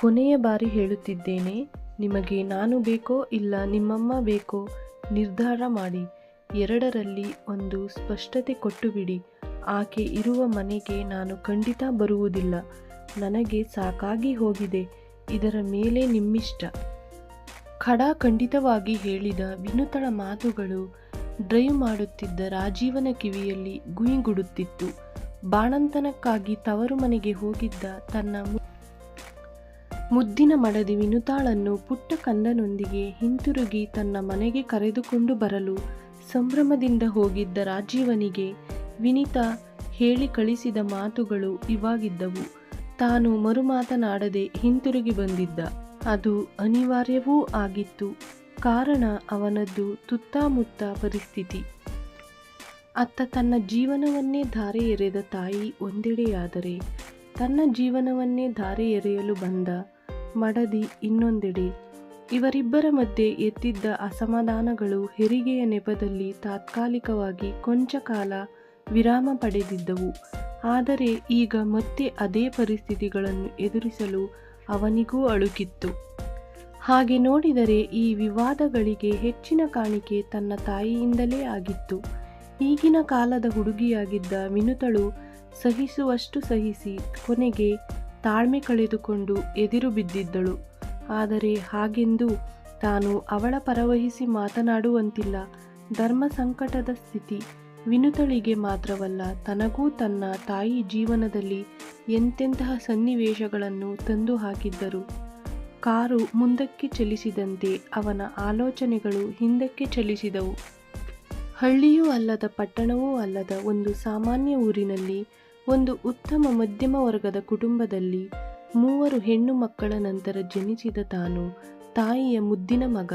ಕೊನೆಯ ಬಾರಿ ಹೇಳುತ್ತಿದ್ದೇನೆ, ನಿಮಗೆ ನಾನು ಬೇಕೋ ಇಲ್ಲ ನಿಮ್ಮಮ್ಮ ಬೇಕೋ ನಿರ್ಧಾರ ಮಾಡಿ. ಎರಡರಲ್ಲಿ ಒಂದು ಸ್ಪಷ್ಟತೆ ಕೊಟ್ಟು ಬಿಡಿ ಆಕೆ ಇರುವ ಮನೆಗೆ ನಾನು ಖಂಡಿತ ಬರುವುದಿಲ್ಲ. ನನಗೆ ಸಾಕಾಗಿ ಹೋಗಿದೆ. ಇದರ ಮೇಲೆ ನಿಮ್ಮಿಷ್ಟ. ಖಡಾಖಂಡಿತವಾಗಿ ಹೇಳಿದ ವಿನುತಳ ಮಾತುಗಳು ಡ್ರೈವ್ ಮಾಡುತ್ತಿದ್ದ ರಾಜೀವನ ಕಿವಿಯಲ್ಲಿ ಗುಯಿಗುಡುತ್ತಿತ್ತು. ಬಾಣಂತನಕ್ಕಾಗಿ ತವರು ಮನೆಗೆ ಹೋಗಿದ್ದ ತನ್ನ ಮುದ್ದಿನ ಮಡದಿ ವಿನುತಾಳನ್ನು ಪುಟ್ಟ ಕಂದನೊಂದಿಗೆ ಹಿಂತಿರುಗಿ ತನ್ನ ಮನೆಗೆ ಕರೆದುಕೊಂಡು ಬರಲು ಸಂಭ್ರಮದಿಂದ ಹೋಗಿದ್ದ ರಾಜೀವನಿಗೆ ವಿನಿತಾ ಹೇಳಿ ಕಳಿಸಿದ ಮಾತುಗಳು ಇವಾಗಿದ್ದವು. ತಾನು ಮರುಮಾತನಾಡದೆ ಹಿಂತಿರುಗಿ ಬಂದಿದ್ದ. ಅದು ಅನಿವಾರ್ಯವೂ ಆಗಿತ್ತು. ಕಾರಣ ಅವನದ್ದು ತುತ್ತಾಮುತ್ತ ಪರಿಸ್ಥಿತಿ. ಅತ್ತ ತನ್ನ ಜೀವನವನ್ನೇ ಧಾರೆ ಎರೆದ ತಾಯಿ ಒಂದೆಡೆಯಾದರೆ ತನ್ನ ಜೀವನವನ್ನೇ ಧಾರೆ ಎರೆಯಲು ಬಂದ ಮಡದಿ ಇನ್ನೊಂದೆಡೆ. ಇವರಿಬ್ಬರ ಮಧ್ಯೆ ಎದ್ದಿದ್ದ ಅಸಮಾಧಾನಗಳು ಹೆರಿಗೆಯ ನೆಪದಲ್ಲಿ ತಾತ್ಕಾಲಿಕವಾಗಿ ಕೊಂಚ ಕಾಲ ವಿರಾಮ ಪಡೆದಿದ್ದವು. ಆದರೆ ಈಗ ಮತ್ತೆ ಅದೇ ಪರಿಸ್ಥಿತಿಗಳನ್ನು ಎದುರಿಸಲು ಅವನಿಗೂ ಅಳುಕಿತ್ತು. ಹಾಗೆ ನೋಡಿದರೆ ಈ ವಿವಾದಗಳಿಗೆ ಹೆಚ್ಚಿನ ಕಾಣಿಕೆ ತನ್ನ ತಾಯಿಯಿಂದಲೇ ಆಗಿತ್ತು. ಈಗಿನ ಕಾಲದ ಹುಡುಗಿಯಾಗಿದ್ದ ಮಿನುತಳು ಸಹಿಸುವಷ್ಟು ಸಹಿಸಿ ಕೊನೆಗೆ ತಾಳ್ಮೆ ಕಳೆದುಕೊಂಡು ಎದಿರು ಬಿದ್ದಿದ್ದಳು. ಆದರೆ ಹಾಗೆಂದು ತಾನು ಅವಳ ಪರವಹಿಸಿ ಮಾತನಾಡುವಂತಿಲ್ಲ. ಧರ್ಮ ಸಂಕಟದ ಸ್ಥಿತಿ ವಿನುತಳಿಗೆ ಮಾತ್ರವಲ್ಲ, ತನಗೂ ತನ್ನ ತಾಯಿ ಜೀವನದಲ್ಲಿ ಎಂತೆಂತಹ ಸನ್ನಿವೇಶಗಳನ್ನು ತಂದು ಹಾಕಿದ್ದರು. ಕಾರು ಮುಂದಕ್ಕೆ ಚಲಿಸಿದಂತೆ ಅವನ ಆಲೋಚನೆಗಳು ಹಿಂದಕ್ಕೆ ಚಲಿಸಿದವು. ಹಳ್ಳಿಯೂ ಅಲ್ಲದ ಪಟ್ಟಣವೂ ಅಲ್ಲದ ಒಂದು ಸಾಮಾನ್ಯ ಊರಿನಲ್ಲಿ ಒಂದು ಉತ್ತಮ ಮಧ್ಯಮ ವರ್ಗದ ಕುಟುಂಬದಲ್ಲಿ ಮೂವರು ಹೆಣ್ಣು ಮಕ್ಕಳ ನಂತರ ಜನಿಸಿದ ತಾನು ತಾಯಿಯ ಮುದ್ದಿನ ಮಗ.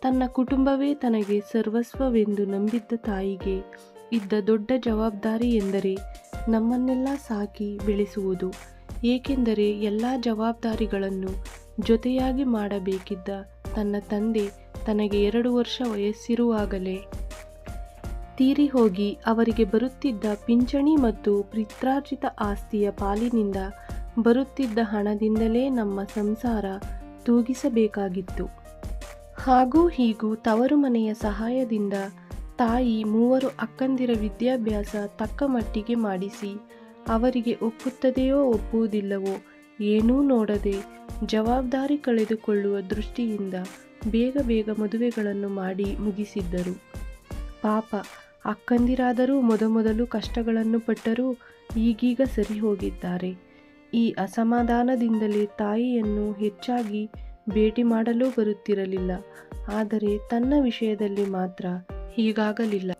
ತನ್ನ ಕುಟುಂಬವೇ ತನಗೆ ಸರ್ವಸ್ವವೆಂದು ನಂಬಿದ್ದ ತಾಯಿಗೆ ಇದ್ದ ದೊಡ್ಡ ಜವಾಬ್ದಾರಿ ಎಂದರೆ ನಮ್ಮನ್ನೆಲ್ಲ ಸಾಕಿ ಬೆಳೆಸುವುದು. ಏಕೆಂದರೆ ಎಲ್ಲ ಜವಾಬ್ದಾರಿಗಳನ್ನು ಜೊತೆಯಾಗಿ ಮಾಡಬೇಕಿದ್ದ ತನ್ನ ತಂದೆ ತನಗೆ ಎರಡು ವರ್ಷ ವಯಸ್ಸಿರುವಾಗಲೇ ತೀರಿ ಹೋಗಿ ಅವರಿಗೆ ಬರುತ್ತಿದ್ದ ಪಿಂಚಣಿ ಮತ್ತು ಪಿತ್ರಾರ್ಜಿತ ಆಸ್ತಿಯ ಪಾಲಿನಿಂದ ಬರುತ್ತಿದ್ದ ಹಣದಿಂದಲೇ ನಮ್ಮ ಸಂಸಾರ ತೂಗಿಸಬೇಕಾಗಿತ್ತು. ಹಾಗೂ ಹೀಗೂ ತವರು ಮನೆಯ ಸಹಾಯದಿಂದ ತಾಯಿ ಮೂವರು ಅಕ್ಕಂದಿರ ವಿದ್ಯಾಭ್ಯಾಸ ತಕ್ಕ ಮಟ್ಟಿಗೆ ಮಾಡಿಸಿ ಅವರಿಗೆ ಒಪ್ಪುತ್ತದೆಯೋ ಒಪ್ಪುವುದಿಲ್ಲವೋ ಏನೂ ನೋಡದೆ ಜವಾಬ್ದಾರಿ ಕಳೆದುಕೊಳ್ಳುವ ದೃಷ್ಟಿಯಿಂದ ಬೇಗ ಬೇಗ ಮದುವೆಗಳನ್ನು ಮಾಡಿ ಮುಗಿಸಿದ್ದರು. ಪಾಪ ಅಕ್ಕಂದಿರಾದರೂ ಮೊದಮೊದಲು ಕಷ್ಟಗಳನ್ನು ಪಟ್ಟರೂ ಈಗೀಗ ಸರಿ ಹೋಗಿದ್ದಾರೆ. ಈ ಅಸಮಾಧಾನದಿಂದಲೇ ತಾಯಿಯನ್ನು ಹೆಚ್ಚಾಗಿ ಭೇಟಿ ಮಾಡಲು ಬರುತ್ತಿರಲಿಲ್ಲ. ಆದರೆ ತನ್ನ ವಿಷಯದಲ್ಲಿ ಮಾತ್ರ ಹೀಗಾಗಲಿಲ್ಲ.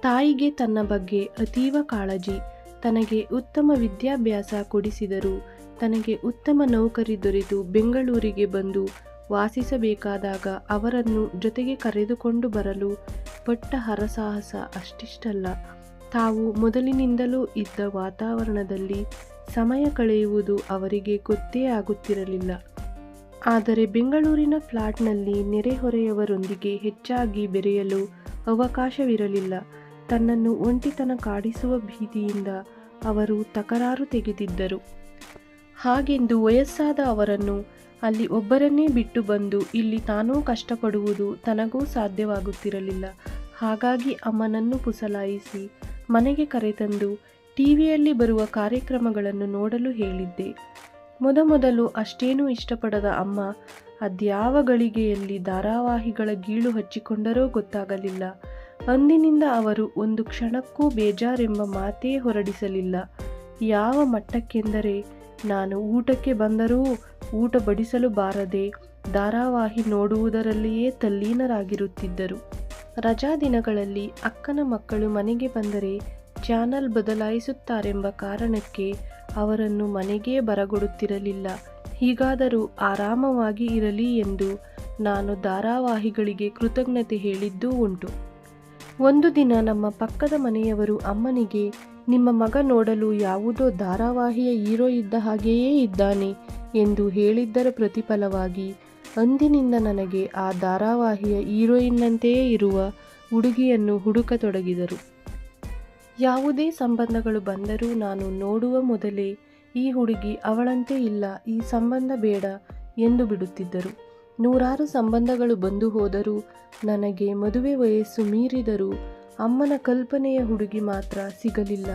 ತಾಯಿಗೆ ತನ್ನ ಬಗ್ಗೆ ಅತೀವ ಕಾಳಜಿ. ತನಗೆ ಉತ್ತಮ ವಿದ್ಯಾಭ್ಯಾಸ ಕೊಡಿಸಿದರು ತನಗೆ ಉತ್ತಮ ನೌಕರಿ ದೊರೆತು ಬೆಂಗಳೂರಿಗೆ ಬಂದು ವಾಸಿಸಬೇಕಾದಾಗ ಅವರನ್ನು ಜೊತೆಗೆ ಕರೆದುಕೊಂಡು ಬರಲು ಪಟ್ಟ ಹರಸಾಹಸ ಅಷ್ಟಿಷ್ಟಲ್ಲ. ತಾವು ಮೊದಲಿನಿಂದಲೂ ಇದ್ದ ವಾತಾವರಣದಲ್ಲಿ ಸಮಯ ಕಳೆಯುವುದು ಅವರಿಗೆ ಗೊತ್ತೇ ಆಗುತ್ತಿರಲಿಲ್ಲ. ಆದರೆ ಬೆಂಗಳೂರಿನ ಫ್ಲಾಟ್ನಲ್ಲಿ ನೆರೆಹೊರೆಯವರೊಂದಿಗೆ ಹೆಚ್ಚಾಗಿ ಬೆರೆಯಲು ಅವಕಾಶವಿರಲಿಲ್ಲ. ತನ್ನನ್ನು ಒಂಟಿತನ ಕಾಡಿಸುವ ಭೀತಿಯಿಂದ ಅವರು ತಕರಾರು ತೆಗೆದಿದ್ದರು. ಹಾಗೆಂದು ವಯಸ್ಸಾದ ಅವರನ್ನು ಅಲ್ಲಿ ಒಬ್ಬರನ್ನೇ ಬಿಟ್ಟು ಬಂದು ಇಲ್ಲಿ ತಾನೂ ಕಷ್ಟಪಡುವುದು ತನಗೂ ಸಾಧ್ಯವಾಗುತ್ತಿರಲಿಲ್ಲ. ಹಾಗಾಗಿ ಅಮ್ಮನನ್ನು ಪುಸಲಾಯಿಸಿ ಮನೆಗೆ ಕರೆತಂದು ಟಿವಿಯಲ್ಲಿ ಬರುವ ಕಾರ್ಯಕ್ರಮಗಳನ್ನು ನೋಡಲು ಹೇಳಿದ್ದೆ. ಮೊದಮೊದಲು ಅಷ್ಟೇನೂ ಇಷ್ಟಪಡದ ಅಮ್ಮ ಅದ್ಯಾವ ಗಳಿಗೆಯಲ್ಲಿ ಧಾರಾವಾಹಿಗಳ ಗೀಳು ಹಚ್ಚಿಕೊಂಡರೋ ಗೊತ್ತಾಗಲಿಲ್ಲ. ಅಂದಿನಿಂದ ಅವರು ಒಂದು ಕ್ಷಣಕ್ಕೂ ಬೇಜಾರೆಂಬ ಮಾತೇ ಹೊರಡಿಸಲಿಲ್ಲ. ಯಾವ ಮಟ್ಟಕ್ಕೆಂದರೆ ನಾನು ಊಟಕ್ಕೆ ಬಂದರೂ ಊಟ ಬಡಿಸಲು ಬಾರದೆ ಧಾರಾವಾಹಿ ನೋಡುವುದರಲ್ಲಿಯೇ ತಲ್ಲೀನರಾಗಿರುತ್ತಿದ್ದರು. ರಜಾ ದಿನಗಳಲ್ಲಿ ಅಕ್ಕನ ಮಕ್ಕಳು ಮನೆಗೆ ಬಂದರೆ ಚಾನಲ್ ಬದಲಾಯಿಸುತ್ತಾರೆಂಬ ಕಾರಣಕ್ಕೆ ಅವರನ್ನು ಮನೆಗೇ ಬರಗೊಡುತ್ತಿರಲಿಲ್ಲ. ಹೀಗಾದರೂ ಆರಾಮವಾಗಿ ಇರಲಿ ಎಂದು ನಾನು ಧಾರಾವಾಹಿಗಳಿಗೆ ಕೃತಜ್ಞತೆ ಹೇಳಿದ್ದೂ ಉಂಟು. ಒಂದು ದಿನ ನಮ್ಮ ಪಕ್ಕದ ಮನೆಯವರು ಅಮ್ಮನಿಗೆ ನಿಮ್ಮ ಮಗ ನೋಡಲು ಯಾವುದೋ ಧಾರಾವಾಹಿಯ ಹೀರೋ ಇದ್ದ ಹಾಗೆಯೇ ಇದ್ದಾನೆ ಎಂದು ಹೇಳಿದ್ದರ ಪ್ರತಿಫಲವಾಗಿ, ಅಂದಿನಿಂದ ನನಗೆ ಆ ಧಾರಾವಾಹಿಯ ಹೀರೋಯಿನ್ನಂತೆಯೇ ಇರುವ ಹುಡುಗಿಯನ್ನು ಹುಡುಕತೊಡಗಿದರು. ಯಾವುದೇ ಸಂಬಂಧಗಳು ಬಂದರೂ ನಾನು ನೋಡುವ ಮೊದಲೇ ಈ ಹುಡುಗಿ ಅವಳಂತೆ ಇಲ್ಲ, ಈ ಸಂಬಂಧ ಬೇಡ ಎಂದು ಬಿಡುತ್ತಿದ್ದರು. ನೂರಾರು ಸಂಬಂಧಗಳು ಬಂದು ಹೋದರೂ ನನಗೆ ಮದುವೆ ವಯಸ್ಸು ಮೀರಿದರೂ ಅಮ್ಮನ ಕಲ್ಪನೆಯ ಹುಡುಗಿ ಮಾತ್ರ ಸಿಗಲಿಲ್ಲ.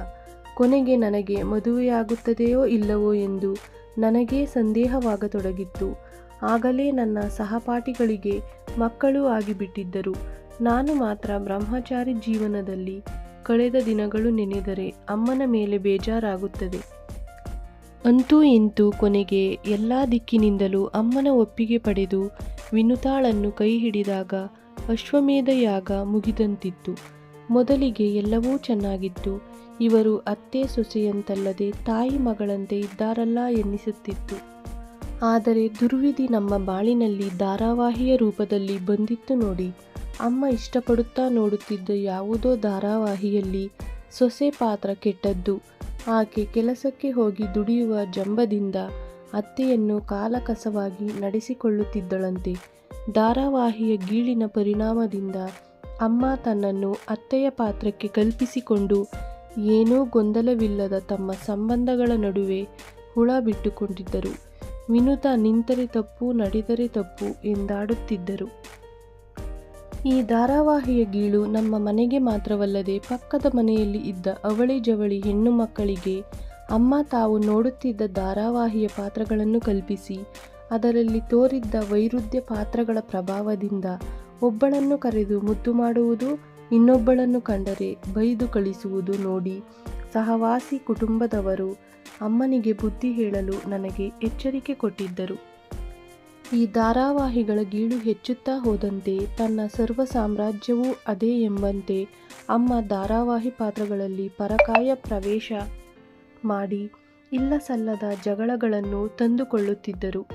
ಕೊನೆಗೆ ನನಗೆ ಮದುವೆಯಾಗುತ್ತದೆಯೋ ಇಲ್ಲವೋ ಎಂದು ನನಗೇ ಸಂದೇಹವಾಗತೊಡಗಿತ್ತು. ಆಗಲೇ ನನ್ನ ಸಹಪಾಠಿಗಳಿಗೆ ಮಕ್ಕಳು ಆಗಿಬಿಟ್ಟಿದ್ದರು. ನಾನು ಮಾತ್ರ ಬ್ರಹ್ಮಚಾರಿ ಜೀವನದಲ್ಲಿ ಕಳೆದ ದಿನಗಳು ನೆನೆದರೆ ಅಮ್ಮನ ಮೇಲೆ ಬೇಜಾರಾಗುತ್ತದೆ. ಅಂತೂ ಇಂತೂ ಕೊನೆಗೆ ಎಲ್ಲ ದಿಕ್ಕಿನಿಂದಲೂ ಅಮ್ಮನ ಒಪ್ಪಿಗೆ ಪಡೆದು ವಿನುತಾಳನ್ನು ಕೈ ಹಿಡಿದಾಗ ಅಶ್ವಮೇಧ ಯಾಗ ಮುಗಿದಂತಿತ್ತು. ಮೊದಲಿಗೆ ಎಲ್ಲವೂ ಚೆನ್ನಾಗಿತ್ತು. ಇವರು ಅತ್ತೆ ಸೊಸೆಯಂತಲ್ಲದೆ ತಾಯಿ ಮಗಳಂತೆ ಇದ್ದಾರಲ್ಲ ಎನ್ನಿಸುತ್ತಿತ್ತು. ಆದರೆ ದುರ್ವಿಧಿ ನಮ್ಮ ಬಾಳಿನಲ್ಲಿ ಧಾರಾವಾಹಿಯ ರೂಪದಲ್ಲಿ ಬಂದಿತ್ತು ನೋಡಿ. ಅಮ್ಮ ಇಷ್ಟಪಡುತ್ತಾ ನೋಡುತ್ತಿದ್ದ ಯಾವುದೋ ಧಾರಾವಾಹಿಯಲ್ಲಿ ಸೊಸೆ ಪಾತ್ರ ಕೆಟ್ಟದ್ದು. ಆಕೆ ಕೆಲಸಕ್ಕೆ ಹೋಗಿ ದುಡಿಯುವ ಜಂಬದಿಂದ ಅತ್ತೆಯನ್ನು ಕಾಲಕಸವಾಗಿ ನಡೆಸಿಕೊಳ್ಳುತ್ತಿದ್ದಳಂತೆ. ಧಾರಾವಾಹಿಯ ಗೀಳಿನ ಪರಿಣಾಮದಿಂದ ಅಮ್ಮ ತನ್ನನ್ನು ಅತ್ತೆಯ ಪಾತ್ರಕ್ಕೆ ಕಲ್ಪಿಸಿಕೊಂಡು ಏನೂ ಗೊಂದಲವಿಲ್ಲದ ತಮ್ಮ ಸಂಬಂಧಗಳ ನಡುವೆ ಹುಳ ಬಿಟ್ಟುಕೊಂಡಿದ್ದರು. ವಿನುತ ನಿಂತರೆ ತಪ್ಪು, ನಡೆದರೆ ತಪ್ಪು ಎಂದಾಡುತ್ತಿದ್ದರು. ಈ ಧಾರಾವಾಹಿಯ ಗೀಳು ನಮ್ಮ ಮನೆಗೆ ಮಾತ್ರವಲ್ಲದೆ ಪಕ್ಕದ ಮನೆಯಲ್ಲಿ ಇದ್ದ ಅವಳಿ ಜವಳಿ ಹೆಣ್ಣು ಮಕ್ಕಳಿಗೆ ಅಮ್ಮ ತಾವು ನೋಡುತ್ತಿದ್ದ ಧಾರಾವಾಹಿಯ ಪಾತ್ರಗಳನ್ನು ಕಲ್ಪಿಸಿ, ಅದರಲ್ಲಿ ತೋರಿದ್ದ ವೈರುಧ್ಯ ಪಾತ್ರಗಳ ಪ್ರಭಾವದಿಂದ ಒಬ್ಬಳನ್ನು ಕರೆದು ಮುದ್ದು ಮಾಡುವುದು, ಇನ್ನೊಬ್ಬಳನ್ನು ಕಂಡರೆ ಬೈದು ಕಳಿಸುವುದು ನೋಡಿ. ಸಹವಾಸಿ ಕುಟುಂಬದವರು ಅಮ್ಮನಿಗೆ ಬುದ್ಧಿ ಹೇಳಲು ನನಗೆ ಎಚ್ಚರಿಕೆ ಕೊಟ್ಟಿದ್ದರು. ಈ ಧಾರಾವಾಹಿಗಳ ಗೀಳು ಹೆಚ್ಚುತ್ತಾ ಹೋದಂತೆ ತನ್ನ ಸರ್ವ ಸಾಮ್ರಾಜ್ಯವೂ ಅದೇ ಎಂಬಂತೆ ಅಮ್ಮ ಧಾರಾವಾಹಿ ಪಾತ್ರಗಳಲ್ಲಿ ಪರಕಾಯ ಪ್ರವೇಶ ಮಾಡಿ ಇಲ್ಲ ಸಲ್ಲದ ಜಗಳಗಳನ್ನು ತಂದುಕೊಳ್ಳುತ್ತಿದ್ದರು.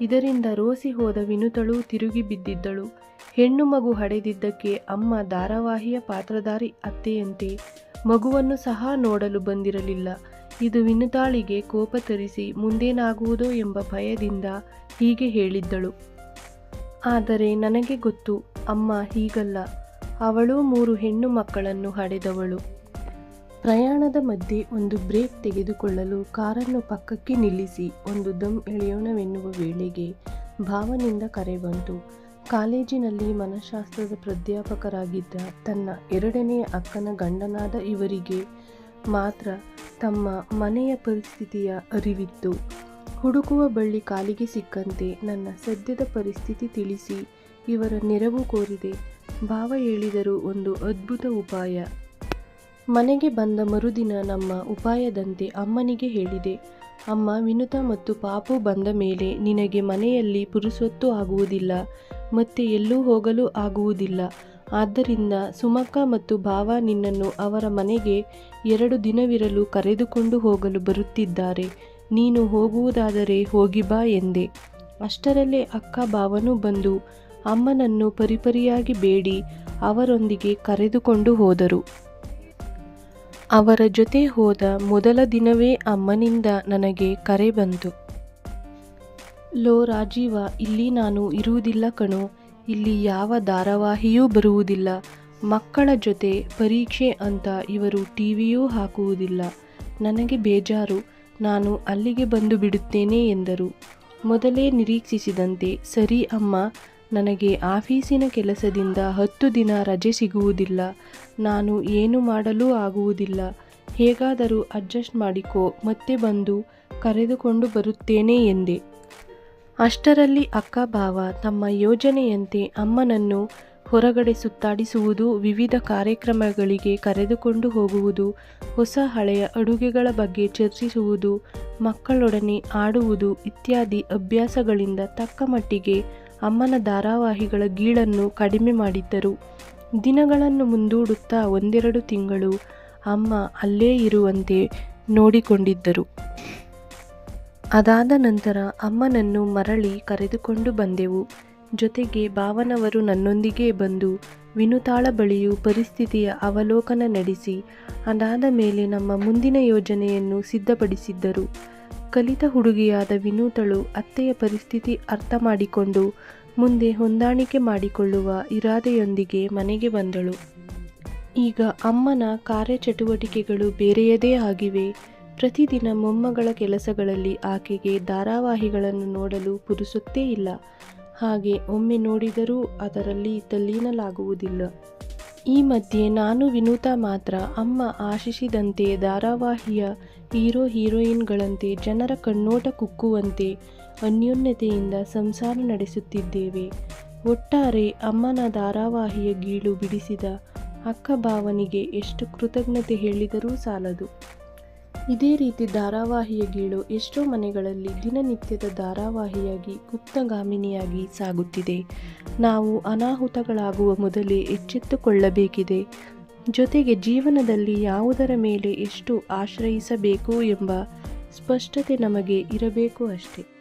ಇದರಿಂದ ರೋಸಿ ಹೋದ ವಿನುತಳು ತಿರುಗಿ ಬಿದ್ದಿದ್ದಳು. ಹೆಣ್ಣು ಮಗು ಹಡೆದಿದ್ದಕ್ಕೆ ಅಮ್ಮ ಧಾರಾವಾಹಿಯ ಪಾತ್ರಧಾರಿ ಅತ್ತೆಯಂತೆ. ಮಗುವನ್ನು ಸಹ ನೋಡಲು ಬಂದಿರಲಿಲ್ಲ. ಇದು ವಿನುತಾಳಿಗೆ ಕೋಪ ತರಿಸಿ ಮುಂದೇನಾಗುವುದೋ ಎಂಬ ಭಯದಿಂದ ಹೀಗೆ ಹೇಳಿದ್ದಳು. ಆದರೆ ನನಗೆ ಗೊತ್ತು, ಅಮ್ಮ ಹೀಗಲ್ಲ. ಅವಳು ಮೂರು ಹೆಣ್ಣು ಮಕ್ಕಳನ್ನು ಹಡೆದವಳು. ಪ್ರಯಾಣದ ಮಧ್ಯೆ ಒಂದು ಬ್ರೇಕ್ ತೆಗೆದುಕೊಳ್ಳಲು ಕಾರನ್ನು ಪಕ್ಕಕ್ಕೆ ನಿಲ್ಲಿಸಿ, ಒಂದು ದಮ್ ಎಳೆಯೋಣವೆನ್ನುವ ವೇಳೆಗೆ ಭಾವನಿಂದ ಕರೆ ಬಂತು. ಕಾಲೇಜಿನಲ್ಲಿ ಮನಃಶಾಸ್ತ್ರದ ಪ್ರಾಧ್ಯಾಪಕರಾಗಿದ್ದ ತನ್ನ ಎರಡನೆಯ ಅಕ್ಕನ ಗಂಡನಾದ ಇವರಿಗೆ ಮಾತ್ರ ತಮ್ಮ ಮನೆಯ ಪರಿಸ್ಥಿತಿಯ ಅರಿವಿತ್ತು. ಹುಡುಕುವ ಬಳ್ಳಿ ಕಾಲಿಗೆ ಸಿಕ್ಕಂತೆ ನನ್ನ ಸದ್ಯದ ಪರಿಸ್ಥಿತಿ ತಿಳಿಸಿ ಇವರ ನೆರವು ಕೋರಿದೆ. ಭಾವ ಹೇಳಿದರು ಒಂದು ಅದ್ಭುತ ಉಪಾಯ. ಮನೆಗೆ ಬಂದ ಮರುದಿನ ನಮ್ಮ ಉಪಾಯದಂತೆ ಅಮ್ಮನಿಗೆ ಹೇಳಿದೆ. ಅಮ್ಮ ವಿನುತ ಮತ್ತು ಪಾಪು ಬಂದ ಮೇಲೆ ನಿನಗೆ ಮನೆಯಲ್ಲಿ ಪುರುಸೊತ್ತು ಆಗುವುದಿಲ್ಲ, ಮತ್ತೆ ಎಲ್ಲೂ ಹೋಗಲು ಆಗುವುದಿಲ್ಲ. ಆದ್ದರಿಂದ ಸುಮಕ್ಕ ಮತ್ತು ಭಾವ ನಿನ್ನನ್ನು ಅವರ ಮನೆಗೆ ಎರಡು ದಿನವಿರಲು ಕರೆದುಕೊಂಡು ಹೋಗಲು ಬರುತ್ತಿದ್ದಾರೆ. ನೀನು ಹೋಗುವುದಾದರೆ ಹೋಗಿ ಬಾ ಎಂದೆ. ಅಷ್ಟರಲ್ಲೇ ಅಕ್ಕ ಭಾವನೂ ಬಂದು ಅಮ್ಮನನ್ನು ಪರಿಪರಿಯಾಗಿ ಬೇಡಿ, ಅವರೊಂದಿಗೆ ಕರೆದುಕೊಂಡು ಹೋದರು. ಅವರ ಜೊತೆ ಹೋದ ಮೊದಲ ದಿನವೇ ಅಮ್ಮನಿಂದ ನನಗೆ ಕರೆ ಬಂತು. ಲೋ ರಾಜೀವ, ಇಲ್ಲಿ ನಾನು ಇರುವುದಿಲ್ಲ ಕಣೋ, ಇಲ್ಲಿ ಯಾವ ಧಾರಾವಾಹಿಯೂ ಬರುವುದಿಲ್ಲ, ಮಕ್ಕಳ ಜೊತೆ ಪರೀಕ್ಷೆ ಅಂತ ಇವರು ಟಿವಿಯೂ ಹಾಕುವುದಿಲ್ಲ, ನನಗೆ ಬೇಜಾರು, ನಾನು ಅಲ್ಲಿಗೆ ಬಂದು ಬಿಡುತ್ತೇನೆ ಎಂದರು. ಮೊದಲೇ ನಿರೀಕ್ಷಿಸಿದಂತೆ, ಸರಿ ಅಮ್ಮ ನನಗೆ ಆಫೀಸಿನ ಕೆಲಸದಿಂದ ಹತ್ತು ದಿನ ರಜೆ ಸಿಗುವುದಿಲ್ಲ. ನಾನು ಏನು ಮಾಡಲೂ ಆಗುವುದಿಲ್ಲ. ಹೇಗಾದರೂ ಅಡ್ಜಸ್ಟ್ ಮಾಡಿಕೋ, ಮತ್ತೆ ಬಂದು ಕರೆದುಕೊಂಡು ಬರುತ್ತೇನೆ ಎಂದೆ. ಅಷ್ಟರಲ್ಲಿ ಅಕ್ಕ ಭಾವ ತಮ್ಮ ಯೋಜನೆಯಂತೆ ಅಮ್ಮನನ್ನು ಹೊರಗಡೆ ಸುತ್ತಾಡಿಸುವುದು, ವಿವಿಧ ಕಾರ್ಯಕ್ರಮಗಳಿಗೆ ಕರೆದುಕೊಂಡು ಹೋಗುವುದು, ಹೊಸ ಹಳೆಯ ಅಡುಗೆಗಳ ಬಗ್ಗೆ ಚರ್ಚಿಸುವುದು, ಮಕ್ಕಳೊಡನೆ ಆಡುವುದು ಇತ್ಯಾದಿ ಅಭ್ಯಾಸಗಳಿಂದ ತಕ್ಕ ಮಟ್ಟಿಗೆ ಅಮ್ಮನ ಧಾರಾವಾಹಿಗಳ ಗೀಳನ್ನು ಕಡಿಮೆ ಮಾಡಿದ್ದರು. ದಿನಗಳನ್ನು ಮುಂದೂಡುತ್ತಾ ಒಂದೆರಡು ತಿಂಗಳು ಅಮ್ಮ ಅಲ್ಲೇ ಇರುವಂತೆ ನೋಡಿಕೊಂಡಿದ್ದರು. ಅದಾದ ನಂತರ ಅಮ್ಮನನ್ನು ಮರಳಿ ಕರೆದುಕೊಂಡು ಬಂದೆವು. ಜೊತೆಗೆ ಭಾವನವರು ನನ್ನೊಂದಿಗೆ ಬಂದು ವಿನುತಾಳ ಬಳಿಯೂ ಪರಿಸ್ಥಿತಿಯ ಅವಲೋಕನ ನಡೆಸಿ, ಅದಾದ ಮೇಲೆ ನಮ್ಮ ಮುಂದಿನ ಯೋಜನೆಯನ್ನು ಸಿದ್ಧಪಡಿಸಿದ್ದರು. ಕಲಿತ ಹುಡುಗಿಯಾದ ವಿನೂತಳು ಅತ್ತೆಯ ಪರಿಸ್ಥಿತಿ ಅರ್ಥ ಮಾಡಿಕೊಂಡು ಮುಂದೆ ಹೊಂದಾಣಿಕೆ ಮಾಡಿಕೊಳ್ಳುವ ಇರಾದೆಯೊಂದಿಗೆ ಮನೆಗೆ ಬಂದಳು. ಈಗ ಅಮ್ಮನ ಕಾರ್ಯಚಟುವಟಿಕೆಗಳು ಬೇರೆಯದೇ ಆಗಿವೆ. ಪ್ರತಿದಿನ ಮೊಮ್ಮಗಳ ಕೆಲಸಗಳಲ್ಲಿ ಆಕೆಗೆ ಧಾರಾವಾಹಿಗಳನ್ನು ನೋಡಲು ಪುರುಸುತ್ತೇ ಇಲ್ಲ. ಹಾಗೆ ಒಮ್ಮೆ ನೋಡಿದರೂ ಅದರಲ್ಲಿ ತಲ್ಲೀನಲಾಗುವುದಿಲ್ಲ. ಈ ಮಧ್ಯೆ ನಾನು ವಿನೂತಾ ಮಾತ್ರ ಅಮ್ಮ ಆಶಿಸಿದಂತೆ ಧಾರಾವಾಹಿಯ ಹೀರೋ ಹೀರೋಯಿನ್ಗಳಂತೆ ಜನರ ಕಣ್ಣೋಟ ಕುಕ್ಕುವಂತೆ ಅನ್ಯೋನ್ಯತೆಯಿಂದ ಸಂಸಾರ ನಡೆಸುತ್ತಿದ್ದೇವೆ. ಒಟ್ಟಾರೆ ಅಮ್ಮನ ಧಾರಾವಾಹಿಯ ಗೀಳು ಬಿಡಿಸಿದ ಅಕ್ಕ ಭಾವನಿಗೆ ಎಷ್ಟು ಕೃತಜ್ಞತೆ ಹೇಳಿದರೂ ಸಾಲದು. ಇದೇ ರೀತಿ ಧಾರಾವಾಹಿಯ ಗೀಳು ಎಷ್ಟೋ ಮನೆಗಳಲ್ಲಿ ದಿನನಿತ್ಯದ ಧಾರಾವಾಹಿಯಾಗಿ, ಗುಪ್ತಗಾಮಿನಿಯಾಗಿ ಸಾಗುತ್ತಿದೆ. ನಾವು ಅನಾಹುತಗಳಾಗುವ ಮೊದಲೇ ಎಚ್ಚೆತ್ತುಕೊಳ್ಳಬೇಕಿದೆ. ಜೊತೆಗೆ ಜೀವನದಲ್ಲಿ ಯಾವುದರ ಮೇಲೆ ಎಷ್ಟು ಆಶ್ರಯಿಸಬೇಕು ಎಂಬ ಸ್ಪಷ್ಟತೆ ನಮಗೆ ಇರಬೇಕು ಅಷ್ಟೆ.